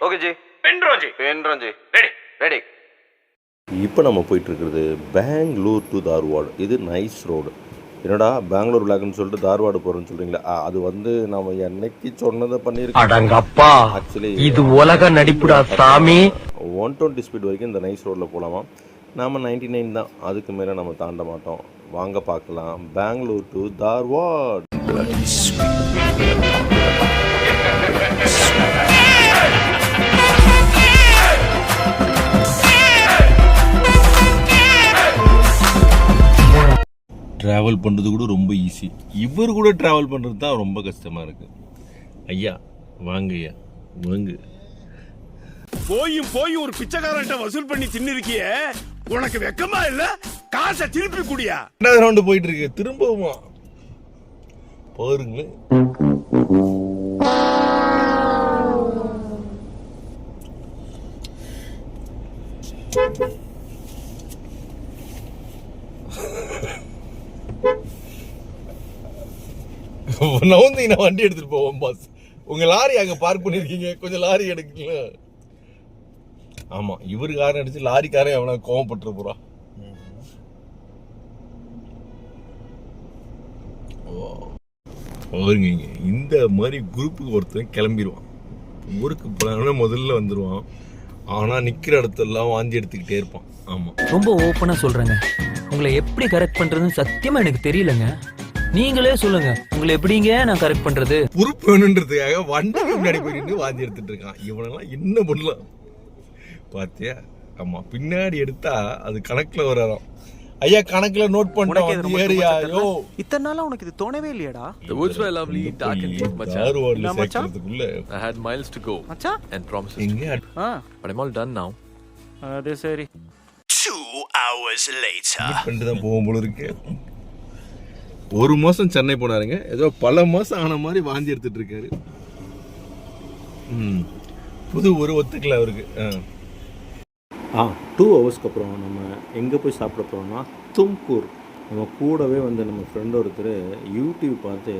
Okay ji. பென்றோம் ஜி. வேண்டுறோம் ji. Ready. Ready. இப்போ நம்ம போயிட்டு இருக்கிறது பெங்களூர் டு தார்வாடு. இது நைஸ் ரோடு என்னடா பெங்களூர் பிளாக்னு சொல்லிட்டு தார்வாடு போகிறோன்னு சொல்கிறீங்களா ஆ, அது வந்து நம்ம என்னைக்கு சொன்னதை பண்ணியிருக்கோம். அடங்கப்பா. ஆக்சுவலி இது உலக நடிப்புடா சாமி. ஒன் டுவெண்ட்டி ஸ்பீட் வரைக்கும் இந்த நைஸ் ரோட்டில் போகலாமா நாம நைன்டி நைன் தான். அதுக்கு மேலே நம்ம தாண்ட மாட்டோம். வாங்க பார்க்கலாம். பெங்களூர் டு தார்வாட். ட்ராவல் பண்ணுறது கூட ரொம்ப ஈஸி இவர் கூட ட்ராவல் பண்ணுறது தான் ரொம்ப கஷ்டமாக இருக்குது ஐயா வாங்க ஐயா வாங்க. போயும் போய் ஒரு பிச்சைக்காரன்ட்ட வசூல் பண்ணி தின்னிருக்கிய. உனக்கு வெக்கமா இல்ல? காசை திருப்பி குடியா? ரெண்டாவது ரவுண்டு போயிட்டு இருக்கு. திரும்பவுமா. பாருங்களேன். நவுந்தீங்கன்னா வண்டி எடுத்துட்டு போவோம் பாஸ் உங்க லாரி அங்க பார்க் பண்ணிருக்கீங்க. கொஞ்சம் லாரி எடுக்கல ஆமா இவரு காரன் அடிச்சு லாரிக்காரன் எவனா கோவப்பட்டுற போறா. பாருங்க இங்க. இந்த மாதிரி குரூப்புக்கு ஒருத்தன் கிளம்பிடுவான் ஊருக்கு போனாங்கன்னா முதல்ல வந்துடுவான் ஆனா நிக்கிற இடத்தெல்லாம் வாந்தி எடுத்துக்கிட்டே இருப்பான். ஆமா. ரொம்ப ஓப்பனா சொல்றேங்க. உங்களை எப்படி கரெக்ட் பண்றதுன்னு சத்தியமா எனக்கு தெரியலங்க. நீங்களே சொல்லுங்க. உங்களை எப்படிங்க நான் கரெக்ட் பண்றது? பொறுப்பு வேணுன்றதுக்காக வண்டிக்கு முன்னாடி போய் நின்று வாந்தி எடுத்துட்டு இருக்கான். இவனெல்லாம் என்ன பண்ணலாம்? பாத்தியா? ஆமா பின்னாடி எடுத்தா அது கணக்குல வராதாம் ஐயா கணக்குல நோட் பண்ணிட்டோம் ஏரியா யோ இத்தனை நாளா உனக்கு இது தோணவே இல்லையாடா. The woods were lovely, dark and deep, Macha. தார்வாடுல என்ன மச்சான்? சேர்க்கறதுக்குள்ள I had miles to go மச்சான்? and promises. எங்க ஆ. But I'm all done now. அது சரி. பண்ணிட்டு தான் போகும் போல இருக்கு. ஒரு மாசம் சென்னை போனாருங்க. ஏதோ பல மாசம் ஆன மாதிரி வாந்தி எடுத்துட்டு இருக்காரு. ம். புது ஒரு ஒத்துக்கல அவருக்கு. ஆ. ஆ டூ ஹவர்ஸ்க்கு அப்புறம் நம்ம எங்கே போய் சாப்பிட போகிறோம்னா தும்கூர். நம்ம கூடவே வந்து நம்ம ஃப்ரெண்ட் ஒருத்தர் யூடியூப் பார்த்து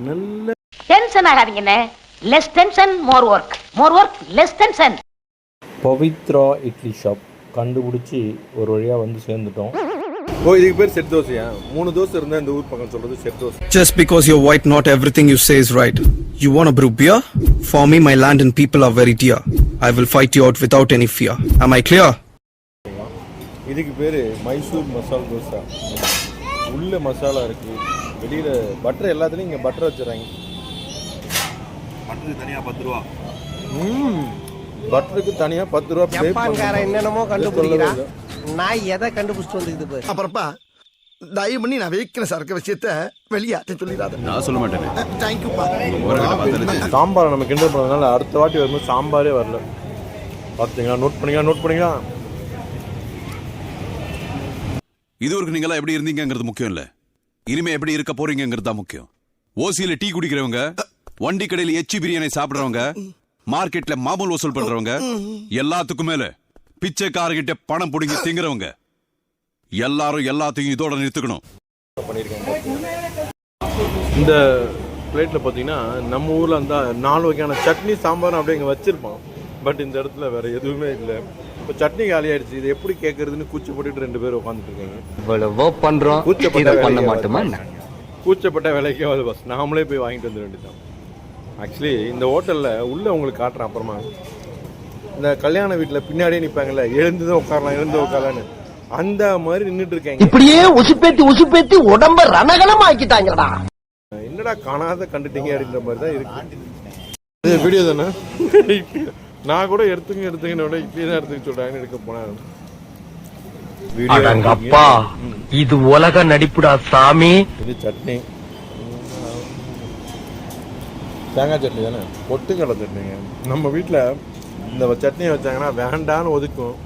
நல்ல tension ஆகாதீங்கண்ணே less tension more work more work less tension Pavithra idli shop கண்டுபிடிச்சி ஒரு வழியாக வந்து சேர்ந்துட்டோம். ஓ இதுக்கு பேர் செட் தோசையா மூணு தோசை இருந்தா இந்த ஊர் பக்கம் சொல்றது set dosa Just because you're white, not everything you say is right. You want to brew beer? For me, my land and people are very dear. I will fight you out without any fear. Am I clear? இதுக்கு பேரு மைசூர் மசால் தோசை உள்ள மசாலா இருக்கு வெளியில butter எல்லாத்துலயும் இங்க butter வச்சிடறாங்க பட்டருக்கு தனியா பத்து ரூபா ம் பட்டருக்கு தனியா பத்து ரூபா. என்னென்னமோ கண்டுபிடிக்கிறா. நான் எதை கண்டுபிடிச்சிட்டு வந்துக்குது பாரு. அப்புறப்பா தயவு பண்ணி நான் வைக்கிற சரக்கு விஷயத்த வெளியாட்ட சொல்லிடாத. நான் சொல்ல மாட்டேன். தேங்க்யூப்பா சாம்பார் நம்ம கிண்டல் பண்ணதுனால அடுத்த வாட்டி வரும்போது சாம்பாரே வரல. பார்த்தீங்களா நோட் பண்ணீங்களா நோட் பண்ணீங்களா இதுவரைக்கும் நீங்களா எப்படி இருந்தீங்கங்கிறது முக்கியம் இல்ல. இனிமே எப்படி இருக்க போறீங்கிறது தான் முக்கியம். ஓசியில டீ குடிக்கிறவங்க வண்டி கடையில எச்சி பிரியாணி சாப்பிடுறவங்க மார்க்கெட்ல மாமூல் வசூல் பண்றவங்க எல்லாத்துக்கும் மேல பிச்சைக்காரகிட்ட பணம் புடுங்கி திங்குறவங்க. எல்லாரும் எல்லாத்தையும் இதோட நிறுத்துக்கணும். இந்த பிளேட்டில் பார்த்தீங்கன்னா நம்ம ஊரில் இருந்தால் நாலு வகையான சட்னி சாம்பார் அப்படியே இங்கே வச்சிருப்பான் பட் இந்த இடத்துல வேற எதுவுமே இல்லை. இப்போ சட்னி காலி ஆயிடுச்சு. இது எப்படி கேட்கறதுன்னு கூச்சப்பட்டுட்டு ரெண்டு பேர் உட்காந்துட்டு இருக்காங்க. இவ்வளவோ பண்றோம். கூச்சப்பட்ட பண்ண வேலைக்கு மாட்டோமா. கூச்சப்பட்ட வேலைக்கே ஆகுது பஸ் நாமளே போய் வாங்கிட்டு வந்துட வேண்டியதான் ஆக்சுவலி இந்த ஹோட்டலில் உள்ளே உங்களுக்கு காட்டுறேன் அப்புறமா. இந்த கல்யாண வீட்டில் பின்னாடியே நிற்பாங்கல்ல எழுந்து தான் உட்காரலாம் எழுந்து உட்காரலான்னு அந்த மாதிரி நின்றுட்டு இருக்காங்க. இப்படியே உசுப்பேத்தி உசுப்பேத்தி உடம்ப ரணகலம் ஆக்கிட்டாங்கடா என்னடா காணாத கண்டுட்டீங்க அப்படின்ற மாதிரி தான் இருக்கு. இது வீடியோ தானே? நான் கூட எடுத்துங்க எடுத்துங்க இப்படி தான் எடுத்துக்க சொல்றாங்கன்னு எடுக்க போனேன் வீடியோ அடங்கப்பா இது உலக நடிப்புடா சாமி. இது சட்னி. தேங்காய் சட்னி தானே? பொட்டுக்கடலை சட்னிங்க. நம்ம வீட்டில் இந்த சட்னியை வச்சாங்கன்னா வேண்டான்னு ஒதுக்கும்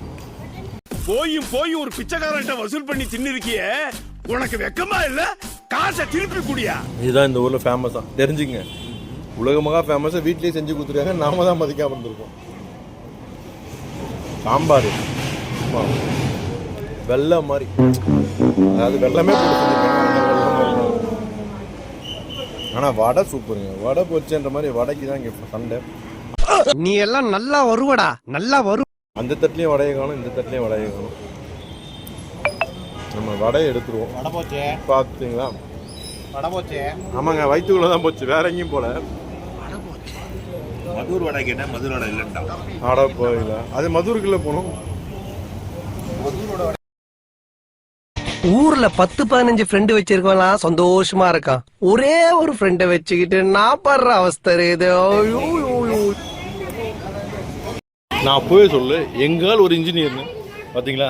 போயும் போய் ஒரு பிச்சைக்காரன்ட்ட வசூல் பண்ணி தின்னிருக்கிய. உனக்கு வெக்கமா இல்ல? காசை திருப்பி குடியா இதுதான் இந்த ஊரில் ஃபேமஸாக தெரிஞ்சுங்க உலகமாக ஃபேமஸாக வீட்லேயே செஞ்சு கொடுத்துருக்காங்க. நாம தான் மதிக்காம இருந்திருக்கோம் சாம்பார். வெள்ளம் மாதிரி. அதாவது வெள்ளமே போட்டு செஞ்சிருக்காங்க. அந்த வெள்ளம் மாதிரி தான். ஆனா வடை சூப்பருங்க. வடை பொரிச்சன்ற மாதிரி வடைக்கு தான் இங்கே சண்டை. நீ எல்லாம் நல்லா வருவடா நல்லா வரு. அந்த தட்டுலேயும் வடையை காணும் இந்த தட்டுலேயும் வடையை காணும். நம்ம வடையை எடுத்துருவோம். வடை போச்சு. பார்த்துங்களா வடை போச்சு. ஆமாங்க வயிற்றுக்குள்ளே தான் போச்சு. வேற எங்கேயும் போல. மதுர் வடை கேட்டேன் மதுர் வடை இல்லைன்ட்டான் ஆடா போயில. அது மதுருக்குள்ளே போனோம் ஊர்ல பத்து பதினஞ்சு ஃப்ரெண்டு வச்சிருக்கலாம் சந்தோஷமா இருக்கான். ஒரே ஒரு ஃப்ரெண்டை வச்சுக்கிட்டு நான் படுற அவஸ்தை இது ஐயோ, ஐயோ, ஐயோ. நான் அப்போவே சொல்லு எங்கால் ஒரு இன்ஜினியர்னு பார்த்தீங்களா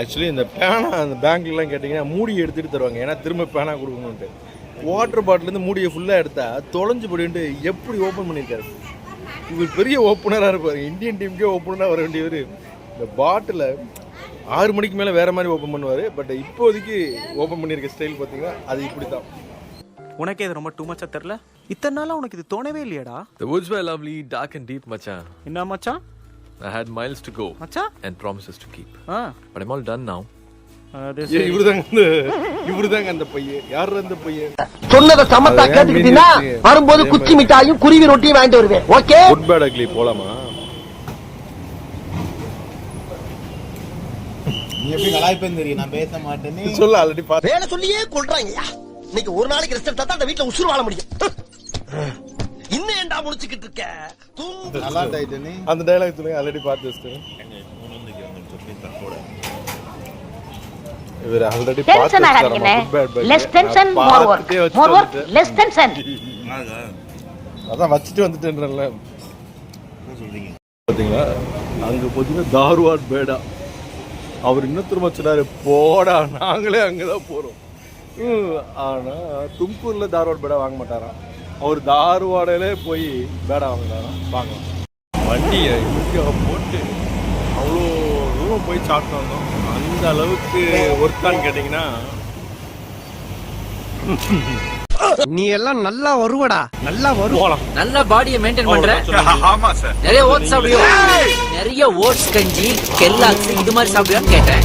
ஆக்சுவலி இந்த பேனா அந்த பேங்க்லாம் கேட்டிங்கன்னா மூடி எடுத்துகிட்டு தருவாங்க. ஏன்னா திரும்ப பேனா கொடுக்கணுன்ட்டு வாட்டர் பாட்டிலேருந்து மூடியை ஃபுல்லாக எடுத்தா தொலைஞ்சு போடின்ட்டு எப்படி ஓப்பன் பண்ணியிருக்காரு? இவர் பெரிய ஓப்பனராக இருப்பார். இந்தியன் டீமுக்கே ஓப்பனராக வர வேண்டியவர். இந்த பாட்டில் ஆறு மணிக்கு மேலே வேறு மாதிரி ஓப்பன் பண்ணுவார். பட் இப்போதைக்கு ஓப்பன் பண்ணியிருக்க ஸ்டைல் பார்த்தீங்கன்னா அது இப்படி தான் உனக்கே இது ரொம்ப டூ மச்சா தெரியல? இத்தனை நாளா உனக்கு இது தோணவே இல்லையாடா. Woods were lovely, dark and deep, Machan. என்ன மச்சான்? I had miles to go மச்சான் and promises to keep. Ah. But I'm all done now. அது ஏ இவரு தாங்க அந்த இவரு தாங்க அந்த பையன். யார் அந்த பையன்? சொன்னதை சமத்தா அதான் கேட்டுக்கிட்டீங்கன்னா மீதி இருக்கு. வரும்போது அதே குச்சி. மிட்டாயும் குருவி ரொட்டியும் வாங்கிட்டு வருவேன். ஓகே? குட் பேட் அக்லி போலாமா? நீ எப்படி கலாய்ப்பேன்னு தெரியும். நான் பேச மாட்டேன்னு சொல்ல ஆல்ரெடி பார்த்து வேலை சொல்லியே கொள்றாங்கய்யா. இன்னைக்கு ஒரு நாளைக்கு ரெஸ்ட் எடுத்தா தான் அந்த வீட்டுல உசுறு வாழ முடியும். இன்னும் ஏன்டா முடிச்சுக்கிட்டு இருக்க? நல்லா டைட்டனு அந்த டைலாக் சொல்லுங்க ஆல்ரெடி பார்த்து வச்சிட்டேன் இவர் ஆல்ரெடி பார்த்து tension ஆகாதீங்கண்ணே less tension more work more work less tension அதான் வச்சுட்டு வந்துட்டேன்றல என்ன சொல்றீங்க? பாத்தீங்களா? அங்க போச்சுன்னா தார்வாட் பேடா. அவர் இன்னும் திரும்ப சொன்னாரு போடா நாங்களே அங்கதான் போறோம். ம், ஆனா தும்கூர்ல தார்வாட் பேடா வாங்க மாட்டாராம். அவர் தார்வாடையிலே போய் பேடா வாங்கினாராம் வாங்கலாம் வண்டியை இங்கே போட்டு அவ்வளோ தூரம் போய் சாப்பிட்டு வந்தோம். அந்த அளவுக்கு ஒர்த்தான்னு கேட்டிங்கன்னா நீ எல்லாம் நல்லா வருவடா. நல்லா வரு போகலாம் நல்ல பாடியை மெயின்டைன் பண்ற ஆமா சார். நிறைய ஓட்ஸ் சாப்பிடுவியோ? நிறைய ஓட்ஸ் கஞ்சி கெல்லாக்ஸ் இது மாதிரி சாப்பிடுவியான்னு கேட்டேன்.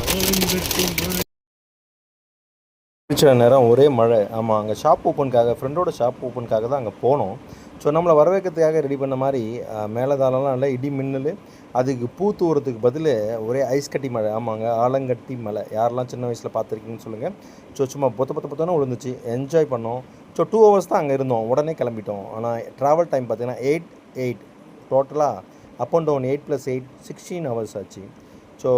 சில நேரம் ஒரே மழை. ஆமாம் அங்கே ஷாப் ஓப்பனுக்காக ஃப்ரெண்டோட ஷாப் ஓப்பனுக்காக தான் அங்கே போனோம். ஸோ நம்மளை வரவேற்கிறதுக்காக ரெடி பண்ண மாதிரி அஹ், மேலதாளம்லாம் நல்லா இடி மின்னல் அதுக்கு பூ தூரத்துக்கு பதில் ஒரே ஐஸ் கட்டி மழை. ஆமாங்க ஆலங்கட்டி மலை யாரெல்லாம் சின்ன வயசில் பார்த்துருக்கீங்கன்னு சொல்லுங்கள் ஸோ சும்மா பொத்த பொத்த பொத்தானே விழுந்துச்சு. என்ஜாய் பண்ணோம். ஸோ டூ ஹவர்ஸ் தான் அங்கே இருந்தோம். உடனே கிளம்பிட்டோம். ஆனால் ட்ராவல் டைம் பார்த்தீங்கன்னா எயிட் எயிட் டோட்டலாக up and down eight plus eight sixteen hours ஆச்சு. ஸோ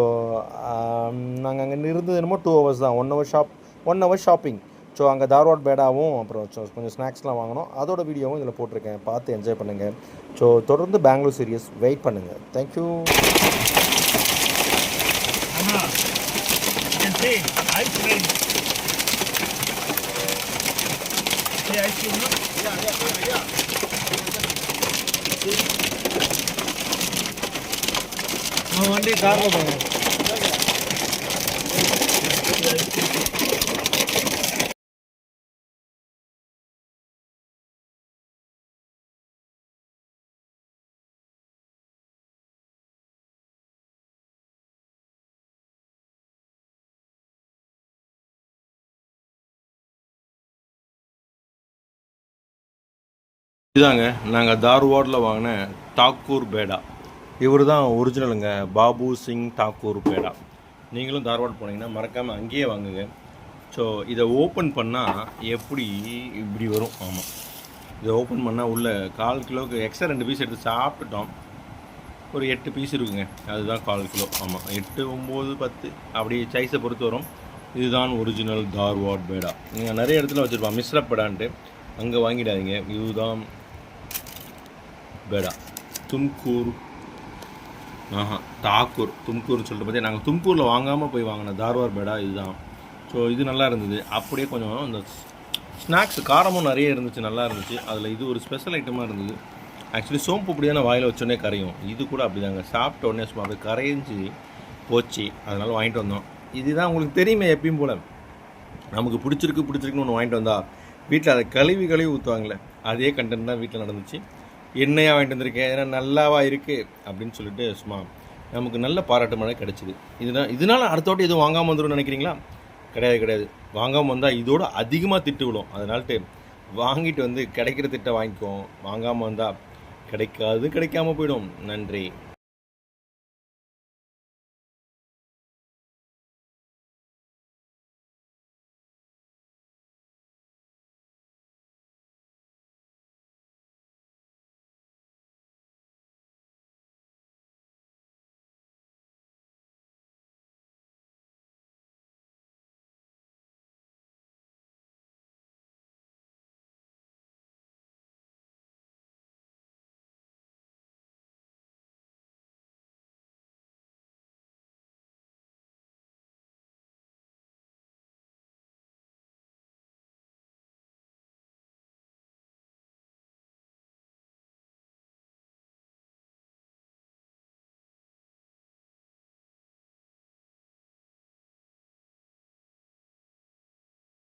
நாங்கள் அங்கே இருந்தது என்னமோ டூ ஹவர்ஸ் தான். One hour shop one hour shopping so அங்கே தார்வாட் பேடாவும் அப்புறம் கொஞ்சம் ஸ்நாக்ஸ்லாம் வாங்கினோம் அதோட வீடியோவும் இதில் போட்டிருக்கேன். பார்த்து என்ஜாய் பண்ணுங்கள் ஸோ தொடர்ந்து பெங்களூர் சீரியஸ் வெயிட் பண்ணுங்கள் தேங்க்யூ வண்டி காரில் போகணும் இதாங்க நாங்கள் தார்வாடில் வாங்கின டாக்கூர் பேடா. இவர் தான் ஒரிஜினலுங்க பாபு சிங் டாக்கூர் பேடா. நீங்களும் தார்வாட் போனீங்கன்னா மறக்காமல் அங்கேயே வாங்குங்க. ஸோ இதை ஓப்பன் பண்ணால் எப்படி இப்படி வரும்? ஆமாம் இதை ஓப்பன் பண்ணால் உள்ள கால் கிலோவுக்கு எக்ஸ்ட்ரா ரெண்டு பீஸ் எடுத்து சாப்பிட்டுட்டோம் ஒரு எட்டு பீஸ் இருக்குங்க. அதுதான் கால் கிலோ. ஆமாம் எட்டு ஒம்பது பத்து. அப்படி சைஸை பொறுத்து வரும். இதுதான் ஒரிஜினல் தார்வாட் பேடா. நீங்கள் நிறைய இடத்துல வச்சுருப்பான் மிஸ்ரப் பேடான்ட்டு. அங்கே வாங்கிடாதீங்க. இதுதான் பேடா தும்கூர். ஆஹா தாக்கூர். தும்கூர்னு சொல்லிட்டு பார்த்தீங்க நாங்கள் தும்கூரில் வாங்காமல் போய் வாங்கின தார்வார் பேடா இதுதான். ஸோ இது நல்லா இருந்தது. அப்படியே கொஞ்சம் இந்த ஸ்நாக்ஸ் காரமும் நிறைய இருந்துச்சு நல்லா இருந்துச்சு. அதில் இது ஒரு ஸ்பெஷல் ஐட்டமாக இருந்தது. ஆக்சுவலி சோம்பு அப்படியான வாயில் வச்சோடனே கரையும். இது கூட அப்படிதாங்க. சாப்பிட்ட உடனே சும்மா அது கரைஞ்சி போச்சு. அதனால் வாங்கிட்டு வந்தோம். இதுதான் உங்களுக்கு தெரியுமே எப்பயும் போல். நமக்கு பிடிச்சிருக்கு பிடிச்சிருக்குன்னு ஒன்று வாங்கிட்டு வந்தா வீட்டில் அதை கழுவி கழுவி ஊற்றுவாங்களே அதே கண்டென்ட் தான் வீட்டில் நடந்துச்சு. என்னையா வாங்கிட்டு வந்திருக்கேன் ஏன்னா நல்லாவா இருக்குது அப்படின்னு சொல்லிட்டு சும்மா நமக்கு நல்ல பாராட்டு மழை கிடச்சிது. இதுதான் இதனால் அடுத்த வாட்டி எதுவும் வாங்காமல் வந்துடும் நினைக்கிறீங்களா? கிடையாது கிடையாது. வாங்காமல் வந்தால் இதோட அதிகமாக திட்டு விழும். அதனால்ட்டு வாங்கிட்டு வந்து கிடைக்கிற திட்டை வாங்கிக்குவோம் வாங்காமல் வந்தால் கிடைக்காது கிடைக்காம போயிடும். நன்றி.